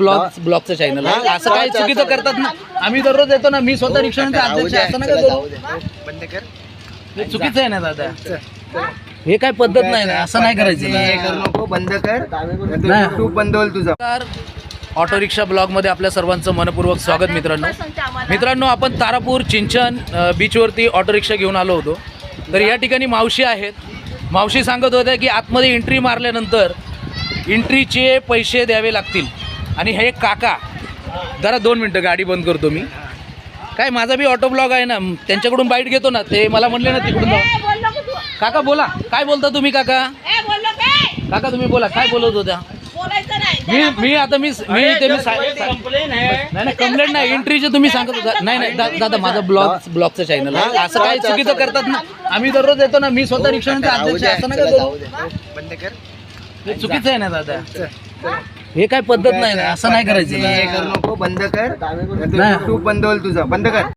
Blog ब्लॉगचं channel आहे. असं काही चुकीचं करतात ना आम्ही दररोज येतो ना मी स्वतः रिक्षाचा अध्यक्ष आहे, असं नका करू. बंद कर. हे चुकीचं आहे ना दादा. हे काय पद्धत नाही ना असं नाही करायचं. नको बंद कर. नाही. युट्यूब बंद होईल तुझं. ऑटो रिक्षा ब्लॉगमध्ये आपल्या सर्वांचं मनपूर्वक स्वागत मित्रांनो. मित्रांनो आपण तारापूर चिंचण अ, बीचवरती ऑटो रिक्षा घेऊन आलो होतो. तर या ठिकाणी मावशी आहेत. मावशी सांगत होत्या की आतमध्ये एंट्री मारल्यानंतर एंट्रीचे पैसे द्यावे लागतील. आणि हे काका. जरा दोन मिनटं गाडी बंद करतो मी. काय माझा बी ऑटो ब्लॉग आहे ना? त्यांच्याकडून बाईट घेतो ना? ते मला म्हणले ना तिकडून जाऊ काका बोला. काय बोलता तुम्ही काका? काका तुम्ही बोला. काय बोलत होत्या? मी मी आता मी मी ते मी सा- नाही नाही कंप्लेंट नाही. एंट्रीचे तुम्ही सांगत होता. नाही नाही दा- दादा माझा ब्लॉग ब्लॉगचं चॅनल आहे. असं काही चुकीचं करतात ना? आम्ही दररोज येतो ना. मी स्वतः रिक्षाचा अध्यक्ष असं नका करू. बंद कर. हे चुकीचं आहे ना दादा? हे काय पद्धत नाही ना असं नाही करायचं. करू नको बंद कर. युट्यूब बंद होईल तुझं. बंद कर.